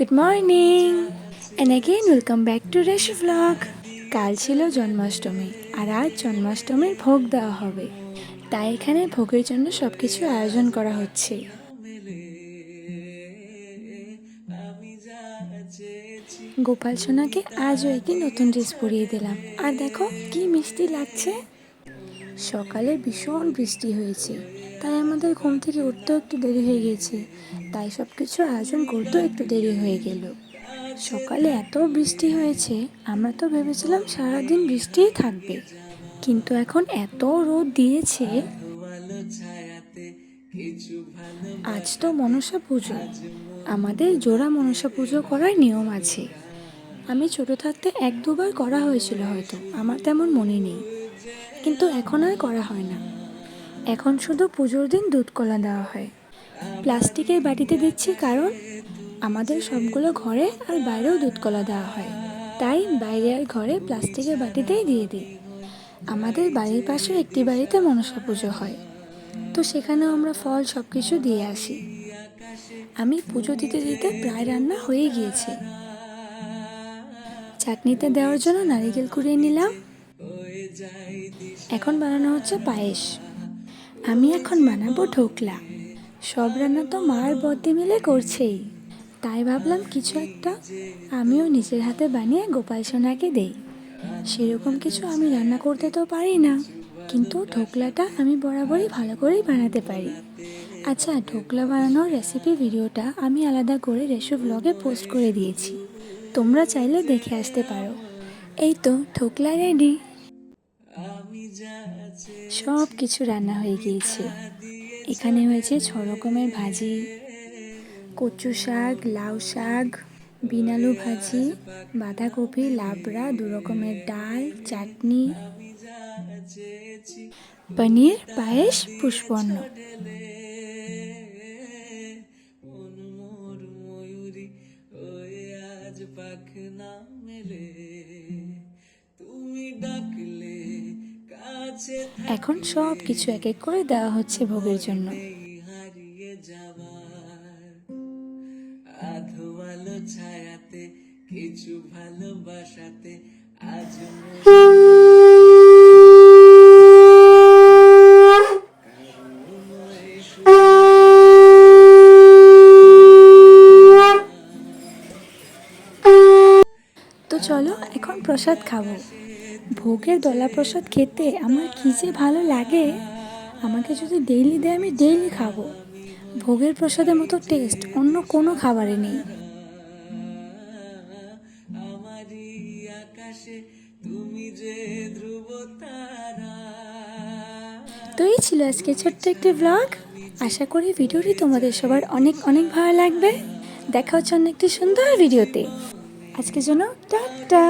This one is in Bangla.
Good morning and again welcome back to Resh vlog কাল ছিল জন্মাষ্টমী, আর আজ জন্মাষ্টমীর ভোগ দেওয়া হবে। তাই এখানে ভোগের জন্য সব কিছু আয়োজন করা হচ্ছে। গোপাল সোনাকে আজও একটি নতুন ড্রেস পরিয়ে দিলাম। আর দেখো, কি মিষ্টি লাগছে। সকালে ভীষণ বৃষ্টি হয়েছে। তাই আমাদের ঘুম থেকে উঠতেও একটু দেরি হয়ে গেছে। তাই সব কিছু আয়োজন করতেও একটু দেরি হয়ে গেল। সকালে এত বৃষ্টি হয়েছে, আমরা তো ভেবেছিলাম সারাদিন বৃষ্টিই থাকবে। কিন্তু এখন এত রোদ দিয়েছে। আজ তো মনসা পুজো। আমাদের জোড়া মনসা পুজো করার নিয়ম আছে। আমি ছোট থাকতে এক দুবার করা হয়েছিল হয়তো, আমার তেমন মনে নেই। কিন্তু এখন আর করা হয় না। এখন শুধু পুজোর দিন দুধ কলা দেওয়া হয়। প্লাস্টিকের বাটিতে দিচ্ছি কারণ আমাদের সবগুলো ঘরে আর বাইরেও দুধ কলা দেওয়া হয়। তাই বাইরে আর ঘরে প্লাস্টিকের বাটিতেই দিয়ে দিই। আমাদের বাড়ির পাশে একটি বাড়িতে মনসা পুজো হয়। তো সেখানেও আমরা ফল সব কিছু দিয়ে আসি। আমি পুজো দিতে দিতে প্রায় রান্না হয়ে গিয়েছে। চাটনিতে দেওয়ার জন্য নারিকেল কুড়িয়ে নিলাম। এখন বানানো হচ্ছে পায়েস। আমি এখন বানাবো ঢোকলা। সব রান্না তো মার বদ্দি মিলে করছেই। তাই ভাবলাম কিছু একটা আমিও নিজের হাতে বানিয়ে গোপাল সোনাকে দেই। সেরকম কিছু আমি রান্না করতে তো পারি না, কিন্তু ঢোকলাটা আমি বরাবরই ভালো করেই বানাতে পারি। আচ্ছা ঢোকলা বানানোর রেসিপি ভিডিওটা আমি আলাদা করে রেশু ব্লগে পোস্ট করে দিয়েছি। তোমরা চাইলে দেখে আসতে পারো। এই তো, ঢোকলা রেডি সব কিছু রান্না হয়ে গিয়েছে। এখানে হয়েছে ছ রকমের ভাজি। কচু শাক, লাউ শাক, বিনালু ভাজি, বাঁধাকপি, লাবড়া, দু রকমের ডাল, চাটনি। পনির, পায়েস, পুষ্পন্ন। পাখনা মেলে। এখন সব কিছু এক এক করে দেওয়া হচ্ছে ভোগের জন্য। আধো আলো ছায়াতে কিছু ভালোবাসাতে আজ তো চলো, এখন প্রসাদ খাব। ভোগের দলা প্রসাদ খেতে আমার কী যে ভালো লাগে? আমাকে যদি ডেইলি দেয় আমি ডেইলি খাব। ভোগের প্রসাদের মতো টেস্ট অন্য কোনো খাবারে নেই। আমারই আকাশে তুমি যে ধ্রুব তারা তো এই ছিল আজকে ছোট্ট একটি ব্লগ আশা করি ভিডিওটি তোমাদের সবার অনেক অনেক ভালো লাগবে। দেখা হচ্ছে অন্য একটি সুন্দর ভিডিওতে আজকের জন্য টাটা।